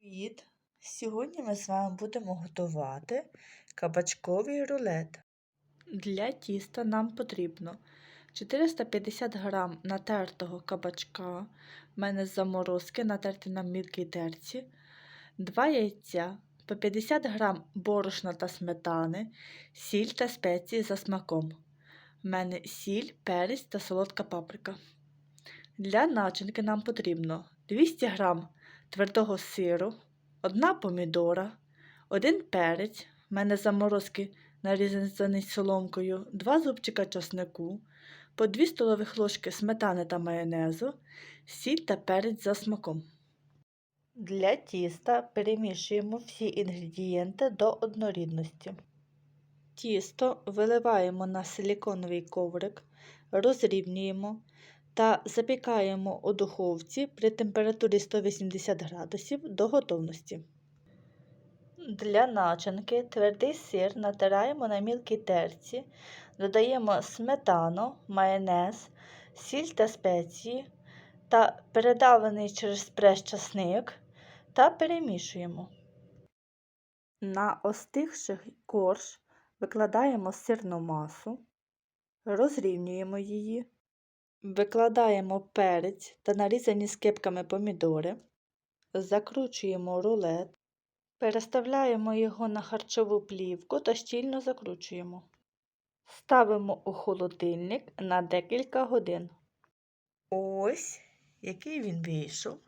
Привіт! Сьогодні ми з вами будемо готувати кабачковий рулет. Для тіста нам потрібно 450 г натертого кабачка, в мене заморозки натерти на мілкій терці, 2 яйця, по 50 г борошна та сметани, сіль та спеції за смаком. В мене сіль, перець та солодка паприка. Для начинки нам потрібно 200 г твердого сиру, одна помідора, один перець, в мене заморозки нарізаний соломкою, два зубчика часнику, по 2 столових ложки сметани та майонезу, сіль та перець за смаком. Для тіста перемішуємо всі інгредієнти до однорідності. Тісто виливаємо на силіконовий коврик, розрівнюємо та запікаємо у духовці при температурі 180 градусів до готовності. Для начинки твердий сир натираємо на мілкій терці, додаємо сметану, майонез, сіль та спеції та передавлений через прес часник та перемішуємо. На остигший корж викладаємо сирну масу, розрівнюємо її. Викладаємо перець та нарізані скибками помідори, закручуємо рулет, переставляємо його на харчову плівку та щільно закручуємо. Ставимо у холодильник на декілька годин. Ось який він вийшов.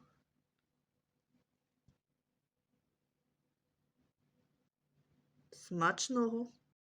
Смачного!